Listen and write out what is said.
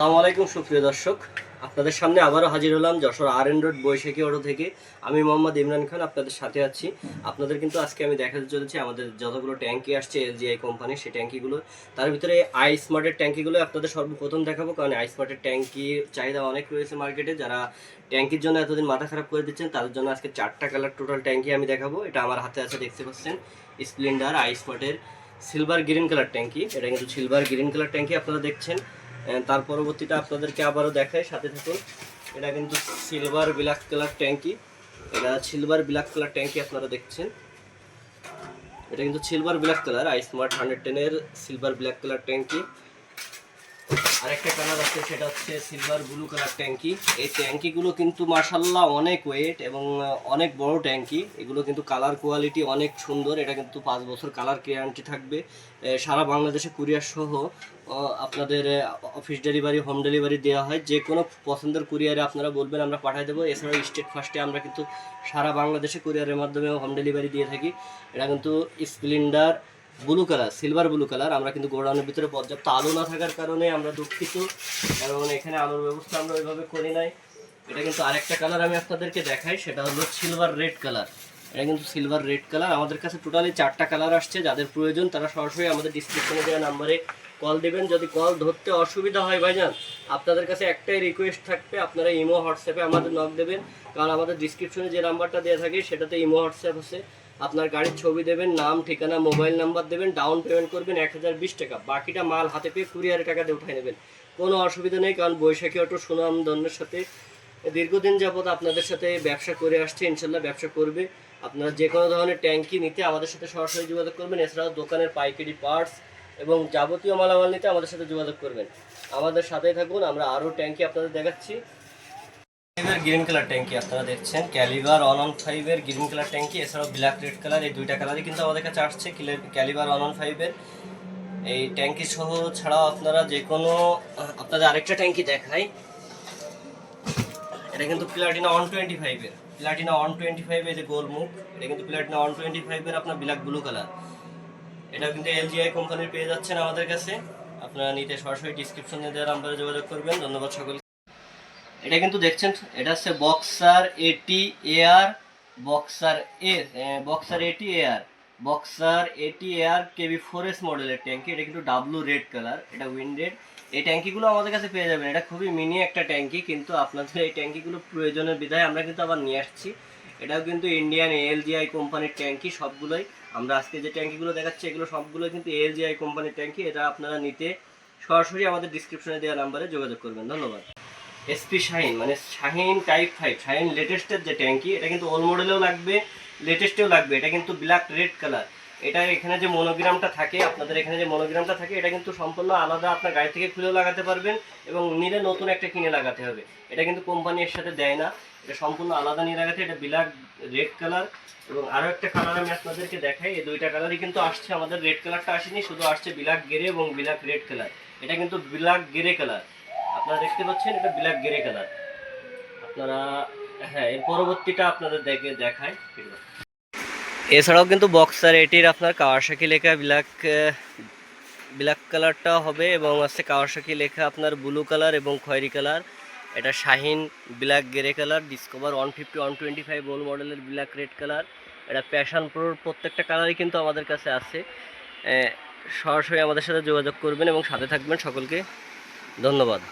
আসসালামু আলাইকুম, সুপ্রিয় দর্শক। আপনাদের সামনে আবারও হাজির হলাম Jessore R N road Baishakhi auto থেকে। আমি মোহাম্মদ ইমরান খান, আপনাদের সাথে আছি। আপনাদের কিন্তু আজকে আমি দেখাতে চলেছি আমাদের যতগুলো ট্যাঙ্কি আসছে এলজিআই কোম্পানি, সেই ট্যাঙ্কিগুলো। তার ভিতরে আই স্মার্টের ট্যাঙ্কিগুলো আপনাদের সর্বপ্রথম দেখাবো, কারণ আই স্মার্টের ট্যাঙ্কি চাহিদা অনেক রয়েছে মার্কেটে যারা ট্যাঙ্কির জন্য এতদিন মাথা খারাপ করে দিচ্ছেন, তাদের জন্য আজকে চারটা কালার টোটাল ট্যাঙ্কি আমি দেখাবো। এটা আমার হাতে আছে, দেখতে পাচ্ছেন? স্প্লেন্ডার আই স্মার্টের সিলভার গ্রিন কালার ট্যাঙ্কি। এটা কিন্তু সিলভার গ্রিন কালার ট্যাঙ্কি আপনারা দেখছেন। তার পরবর্তীটা আপনাদেরকে আবারও দেখাই, সাথে থাকুন। এটা কিন্তু সিলভার ব্ল্যাক কালার ট্যাঙ্কি এটা সিলভার ব্ল্যাক কালার ট্যাঙ্কি আপনারা দেখছেন। এটা কিন্তু silver black colour iSmart hundred টেনের সিলভার ব্ল্যাক কালার ট্যাঙ্কি আরেকটা কালার সেটা হচ্ছে সিলভার ব্লু কালার ট্যাঙ্কি। এই ট্যাঙ্কিগুলো কিন্তু মার্শাল্লাহ অনেক ওয়েট এবং অনেক বড় ট্যাঙ্কি। এগুলো কিন্তু কালার কোয়ালিটি অনেক সুন্দর। এটা কিন্তু পাঁচ বছর কালার গ্যারান্টি থাকবে। সারা বাংলাদেশে কুরিয়ার সহ আপনাদের অফিস ডেলিভারি হোম ডেলিভারি দেওয়া হয়। যে কোনো পছন্দের কুরিয়ারে আপনারা বলবেন, আমরা পাঠিয়ে দেবো। এছাড়াও স্টেট ফার্স্টে আমরা কিন্তু সারা বাংলাদেশে কুরিয়ারের মাধ্যমে হোম ডেলিভারি দিয়ে থাকি। এটা কিন্তু Splendor blue colour silver blue colour আমরা কিন্তু গোডাউনের ভিতরে পর্যাপ্ত আলো না থাকার কারণে আমরা দুঃখিত এবং এখানে আলোর ব্যবস্থা আমরা ওইভাবে করি নাই। এটা কিন্তু আরেকটা কালার আমি আপনাদেরকে দেখাই, সেটা হলো সিলভার রেড কালার এটা কিন্তু সিলভার রেড কালার আমাদের কাছে টোটালি চারটা কালার আসছে, যাদের প্রয়োজন তারা সরাসরি আমাদের ডিসক্রিপশনে দেওয়া নাম্বারে কল দেবেন। যদি কল ধরতে অসুবিধা হয় ভাইজান, আপনাদের কাছে একটাই রিকোয়েস্ট থাকবে, আপনারা ইমো হোয়াটসঅ্যাপে আমাদের নক দেবেন। কারণ আমাদের ডিসক্রিপশনে যে নাম্বারটা দেওয়া থাকে, সেটাতে ইমো হোয়াটসঅ্যাপ আছে। আপনার গাড়ির ছবি দেবেন, নাম, ঠিকানা, মোবাইল নাম্বার দেবেন ডাউন পেমেন্ট করবেন এক হাজার বিশ টাকা। বাকিটা মাল হাতে পেয়ে কুরিয়ারের টাকা দিয়ে উঠাই নেবেন। কোনো অসুবিধা নেই, কারণ বৈশাখী অটো সুনাম দন্যের সাথে দীর্ঘদিন যাবৎ আপনাদের সাথে ব্যবসা করে আসছে, ইনশাল্লাহ ব্যবসা করবে। আপনারা যে কোনো ধরনের ট্যাঙ্কি নিতে আমাদের সাথে সরাসরি যোগাযোগ করবেন, এছাড়াও দোকানের পাইকারি পার্টস এবং যাবতীয় মালামাল নিতে আমাদের সাথে যোগাযোগ করবেন। আমাদের সাথেই থাকুন, আমরা আরও ট্যাঙ্কি আপনাদের দেখাচ্ছি। ক্যালিভার গ্রিন কালার ট্যাঙ্কি আপনারা দেখছেন। ক্যালিভার ওয়ান অন ফাইভের গ্রিন কালার ট্যাঙ্কি এছাড়াও ব্ল্যাক রেড কালার এই দুইটা কালারই কিন্তু আমাদের কাছে আসছে। ক্যালিভার ওয়ান অন ফাইভের এই ট্যাঙ্কি সহ ছাড়াও আপনারা যে কোনো আপনাদের আরেকটা ট্যাঙ্কি দেখাই। এটা কিন্তু প্লাটিনা ওয়ান টোয়েন্টি ফাইভের প্লাটিনা ওয়ান টোয়েন্টি ফাইভের যে গোল মুখ, এটা কিন্তু প্লাটিনা ওয়ান টোয়েন্টি ফাইভের আপনার ব্ল্যাক ব্লু কালার এটা কিন্তু এলজিআই কোম্পানির পেয়ে যাচ্ছেন আমাদের কাছে। আপনারা নিতে সরাসরি ডিসক্রিপশনে দেওয়ার নাম্বারে যোগাযোগ করবেন। ধন্যবাদ সকল এটা কিন্তু দেখছেন, এটা হচ্ছে বক্সার এটি AR boxer A, Boxer AT AR Boxer AT AR KB four S মডেলের ট্যাঙ্কি, এটা কিন্তু ডাব্লু রেড কালার এটা উইন্ডেড এই ট্যাঙ্কিগুলো আমাদের কাছে পেয়ে যাবেন, এটা খুবই মিনি একটা ট্যাঙ্কি, কিন্তু আপনাদের এই ট্যাঙ্কিগুলো প্রয়োজনের বিধায় আমরা কিন্তু আবার নিয়ে আসছি। এটাও কিন্তু ইন্ডিয়ান এলজিআই কোম্পানির ট্যাঙ্কি, সবগুলোই। আমরা আজকে যে ট্যাঙ্কিগুলো দেখাচ্ছি, এগুলো সবগুলোই কিন্তু এলজিআই কোম্পানির ট্যাঙ্কি, এটা আপনারা নিতে সরাসরি আমাদের ডিসক্রিপশনে দেওয়া নাম্বারে যোগাযোগ করবেন। ধন্যবাদ। এসপি শাহিন মানে শাহিন টাইপ ফাইভ শাহিন লেটেস্টের যে ট্যাঙ্কি, এটা কিন্তু ওল্ড মডেলেও লাগবে লেটেস্টেও লাগবে, এটা কিন্তু ব্ল্যাক রেড কালার এটা এখানে যে মনোগ্রামটা থাকে, আপনাদের এখানে যে মনোগ্রামটা থাকে, এটা কিন্তু সম্পূর্ণ আলাদা আপনার গাড়ি থেকে খুলেও লাগাতে পারবেন এবং নিলে নতুন একটা কিনে লাগাতে হবে। এটা কিন্তু কোম্পানি এর সাথে দেয় না, এটা সম্পূর্ণ আলাদা নিয়ে লাগাতে, এটা ব্ল্যাক রেড কালার এবং আরও একটা কালার আমি আপনাদেরকে দেখাই, এই দুইটা কালারই কিন্তু আসছে, আমাদের রেড কালারটা আসেনি, শুধু আসছে ব্ল্যাক গেরে এবং ব্ল্যাক রেড কালার এটা কিন্তু ব্ল্যাক গেরে কালার আপনারা দেখতে পাচ্ছেন এটা ব্ল্যাক গ্রে কালার। আপনারা হ্যাঁ এর পরবর্তীটা আপনাদের দেখে দেখায়। এছাড়াও কিন্তু বক্সার এটির আপনার কাওয়াসাকি লেখা ব্ল্যাক ব্ল্যাক কালারটা হবে এবং আছে কাওয়াসাকি লেখা আপনার ব্লু কালার এবং খয়েরি কালার। এটা Shaheen black grey colour, Discover one fifty, one twenty five ওল মডেলের ব্ল্যাক রেড কালার। এটা প্যাশন প্রোর প্রত্যেকটা কালারই কিন্তু আমাদের কাছে আছে। সরাসরি আমাদের সাথে যোগাযোগ করবেন এবং সাথে থাকবেন সকলকে। ধন্যবাদ।